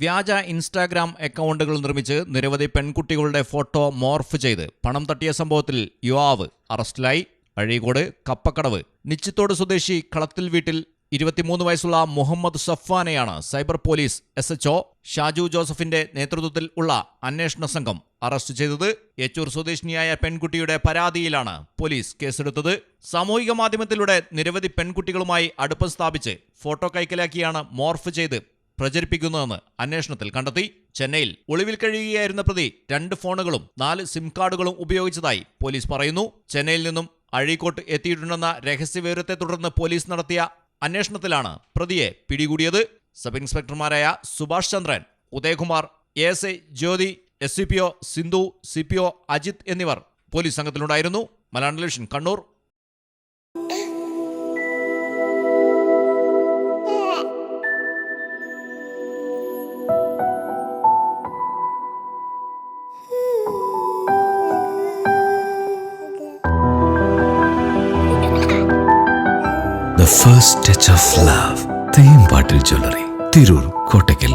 വ്യാജ ഇൻസ്റ്റാഗ്രാം അക്കൗണ്ടുകൾ നിർമ്മിച്ച് നിരവധി പെൺകുട്ടികളുടെ ഫോട്ടോ മോർഫ് ചെയ്ത് പണം തട്ടിയ സംഭവത്തിൽ യുവാവ് അറസ്റ്റിലായി. അഴീകോട് കപ്പക്കടവ് നിശ്ചിത്തോട് സ്വദേശി കളത്തിൽ വീട്ടിൽ ഇരുപത്തിമൂന്ന് വയസ്സുള്ള Muhammad സഫ്വാനെയാണ് cyber police S HO Shaju ജോസഫിന്റെ നേതൃത്വത്തിൽ ഉള്ള അന്വേഷണ സംഘം അറസ്റ്റ് ചെയ്തത്. യെച്ചൂർ സ്വദേശിനിയായ പെൺകുട്ടിയുടെ പരാതിയിലാണ് പോലീസ് കേസെടുത്തത്. സാമൂഹിക മാധ്യമത്തിലൂടെ നിരവധി പെൺകുട്ടികളുമായി അടുപ്പം സ്ഥാപിച്ച് ഫോട്ടോ കൈക്കലാക്കിയാണ് മോർഫ് ചെയ്ത് പ്രചരിപ്പിക്കുന്നതെന്ന് അന്വേഷണത്തിൽ കണ്ടെത്തി. ചെന്നൈയിൽ ഒളിവിൽ കഴിയുകയായിരുന്ന പ്രതി രണ്ട് ഫോണുകളും നാല് സിം കാർഡുകളും ഉപയോഗിച്ചതായി പോലീസ് പറയുന്നു. ചെന്നൈയിൽ നിന്നും അഴീക്കോട്ട് എത്തിയിട്ടുണ്ടെന്ന രഹസ്യവിവരത്തെ തുടർന്ന് പോലീസ് നടത്തിയ അന്വേഷണത്തിലാണ് പ്രതിയെ പിടികൂടിയത്. Sub ഇൻസ്പെക്ടർമാരായ Subhash Chandran Udayakumar A S I Jyothi S C P O Sindhu C P O Ajith എന്നിവർ police സംഘത്തിലുണ്ടായിരുന്നു. Malayalam television Kannur. The touch of love love. Thempattil jewellery Tirur Kottakkal